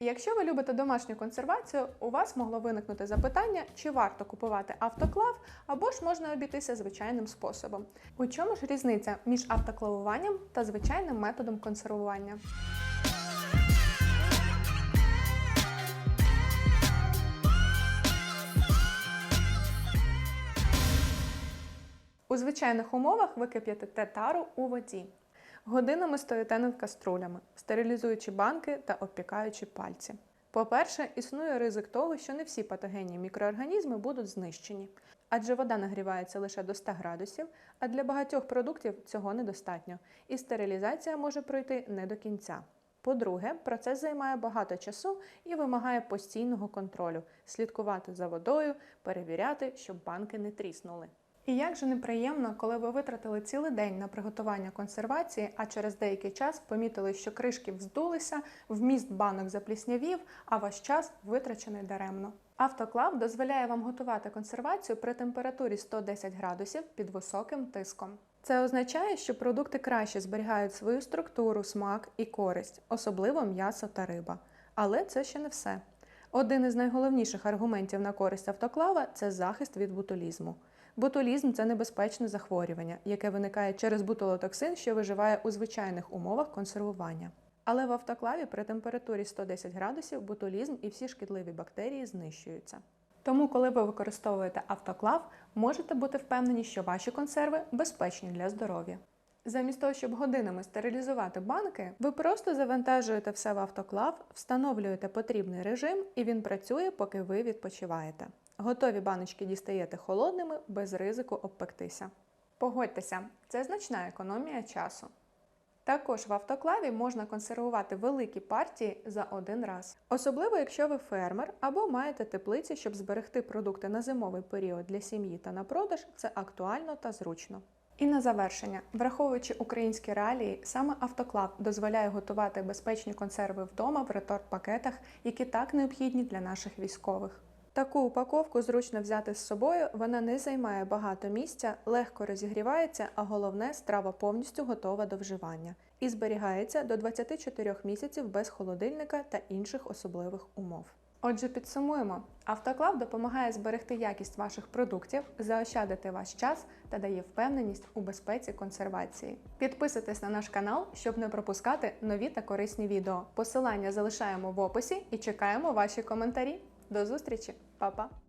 Якщо ви любите домашню консервацію, у вас могло виникнути запитання, чи варто купувати автоклав, або ж можна обійтися звичайним способом. У чому ж різниця між автоклавуванням та звичайним методом консервування? У звичайних умовах ви кип'ятите тару у воді. Годинами стоїте над каструлями, стерилізуючи банки та обпікаючи пальці. По-перше, існує ризик того, що не всі патогенні мікроорганізми будуть знищені, адже вода нагрівається лише до 100 градусів, а для багатьох продуктів цього недостатньо, і стерилізація може пройти не до кінця. По-друге, процес займає багато часу і вимагає постійного контролю, слідкувати за водою, перевіряти, щоб банки не тріснули. І як же неприємно, коли ви витратили цілий день на приготування консервації, а через деякий час помітили, що кришки вздулися, вміст банок запліснявів, а ваш час витрачений даремно. Автоклав дозволяє вам готувати консервацію при температурі 110 градусів під високим тиском. Це означає, що продукти краще зберігають свою структуру, смак і користь, особливо м'ясо та риба. Але це ще не все. Один із найголовніших аргументів на користь автоклава це захист від ботулізму. Ботулізм це небезпечне захворювання, яке виникає через бутилотоксин, що виживає у звичайних умовах консервування. Але в автоклаві при температурі 110 градусів ботулізм і всі шкідливі бактерії знищуються. Тому, коли ви використовуєте автоклав, можете бути впевнені, що ваші консерви безпечні для здоров'я. Замість того, щоб годинами стерилізувати банки, ви просто завантажуєте все в автоклав, встановлюєте потрібний режим, і він працює, поки ви відпочиваєте. Готові баночки дістаєте холодними без ризику обпектися. Погодьтеся, це значна економія часу. Також в автоклаві можна консервувати великі партії за один раз. Особливо, якщо ви фермер або маєте теплиці, щоб зберегти продукти на зимовий період для сім'ї та на продаж, це актуально та зручно. І на завершення, враховуючи українські реалії, саме автоклав дозволяє готувати безпечні консерви вдома в реторт-пакетах, які так необхідні для наших військових. Таку упаковку зручно взяти з собою, вона не займає багато місця, легко розігрівається, а головне страва повністю готова до вживання і зберігається до 24 місяців без холодильника та інших особливих умов. Отже, підсумуємо: автоклав допомагає зберегти якість ваших продуктів, заощадити ваш час та дає впевненість у безпеці консервації. Підписуйтесь на наш канал, щоб не пропускати нові та корисні відео. Посилання залишаємо в описі і чекаємо ваші коментарі. До зустрічі, Па-па!